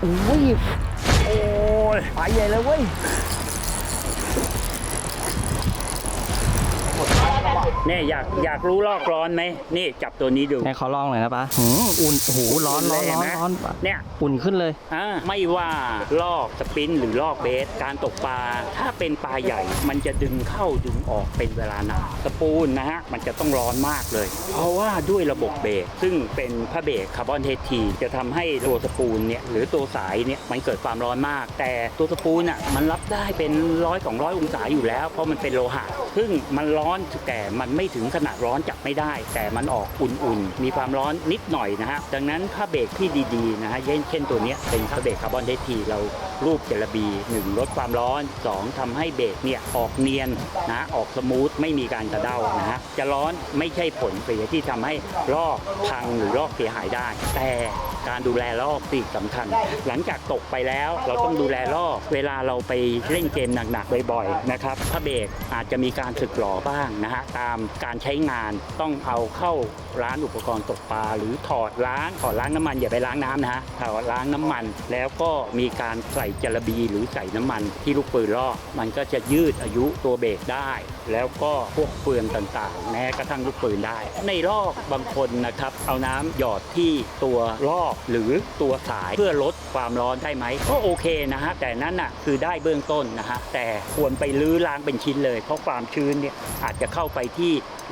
โอ้ยโอ้ยไปใหญ่เลยเว้ย เนี่ยอยากอยากรู้ลอกร้อนไหมนี่จับตัวนี้ดูให้เขาลองหน่อยนะป้าหืมอุ่นโอ้โหร้อนร้อนร้อนร้อนเนี่ยอุ่นขึ้นเลยอ่าไม่ว่าลอกสปินหรือลอกเบส การตกปลาถ้าเป็นปลาใหญ่ มันจะดึงเข้าดึงออกเป็นเวลานานสปูนนะฮะมันจะต้องร้อนมากเลย เพราะว่าด้วยระบบเบรกซึ่งเป็นผ้าเบรกคาร์บอนเทสทีจะทำให้ตัวสปูนเนี่ยหรือตัวสายเนี่ยมันเกิดความร้อนมาก แต่ตัวสปูนอะมันรับได้เป็นร้อยสองร้อยองศาอยู่แล้ว เพราะมันเป็นโลหะซึ่งมันร้อนแต่มันไม่ถึงขนาดร้อนจับไม่ได้ แต่มันออกอุ่นๆ มีความร้อนนิดหน่อยนะฮะดังนั้นผ้าเบรกที่ดีๆนะฮะเช่นตัวนี้เป็นผ้าเบรกคาร์บอนเทสทีเรารูปเจลบีหนึ่งลดความร้อน 2ทำให้เบรกเนี่ยออกเนียนนะออกสมูทไม่มีการกระเด้านะฮะจะร้อนไม่ใช่ผลเสียที่ทำให้ลอกพังหรือลอกเสียหายได้ แต่การดูแลลอกสิ่งสำคัญ หลังจากตกไปแล้วเราต้องดูแลลอกเวลาเราไปเล่นเกมหนักๆบ่อยๆนะครับผ้าเบรกอาจจะมีการสึกหรอบ้างนะฮะตามการใช้งานต้องเอาเข้าร้านอุปกรณ์ตกปลาหรือถอดล้างถอดล้างน้ำมันอย่าไปล้างน้ำนะฮะถอดล้างน้ำมัน แล้วก็มีการใส่จระบีหรือใส่น้ำมันที่ลูกปืนลอกมันก็จะยืดอายุตัวเบรกได้ แล้วก็พวกเฟืองต่างๆ แม้กระทั่งลูกปืนได้ ในลอกบางคนนะครับ เอาน้ำหยอดที่ตัวลอกหรือตัวสายเพื่อลดความร้อนได้ไหมก็โอเคนะฮะแต่นั่นน่ะคือได้เบื้องต้นนะฮะแต่ควรไปลื้อล้างเป็นชิ้นเลย เพราะความชื้นเนี่ยอาจจะเข้าไปที่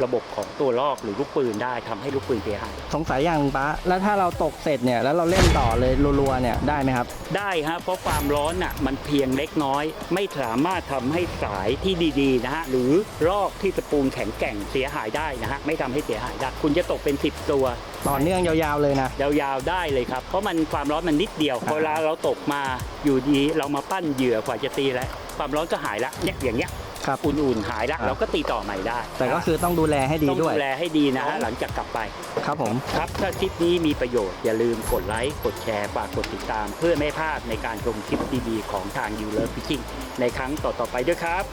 ระบบของตัวลอกหรือลูกปืนได้ทำให้ลูกปืนเสียหายสงสัยอย่างหนึ่งป้าแล้วถ้าเราตกเสร็จเนี่ยแล้วเราเล่นต่อเลยรัวๆเนี่ยได้ไหมครับ ได้ฮะเพราะความร้อนน่ะมันเพียงเล็กน้อย ไม่สามารถทำให้สายที่ดีๆนะฮะหรือลอกที่สปูนแข็งแกร่งเสียหายได้นะฮะไม่ทำให้เสียหายได้คุณจะตกเป็น 10 ตัวต่อเนื่องยาวๆเลยนะ ยาวๆได้เลยครับ เพราะมันความร้อนมันนิดเดียวเวลาเราตกมาอยู่ดีเรามาปั้นเหยื่อกว่าจะตีแล้วความร้อนก็หายละเนี่ยอย่างเงี้ย ครับอุ่นๆหายละครับเราก็ตีต่อใหม่ได้แต่ก็คือต้องดูแลให้ดีต้องด้วยดูแลให้ดีนะฮะหลังจากกลับไปครับผมครับถ้าคลิปนี้มีประโยชน์อย่าลืมกดไลค์กดแชร์ฝากกดติดตาม เพื่อไม่พลาดในการชมคลิปดีๆของทาง You Love Fishing ในครั้งต่อๆไปด้วยครับ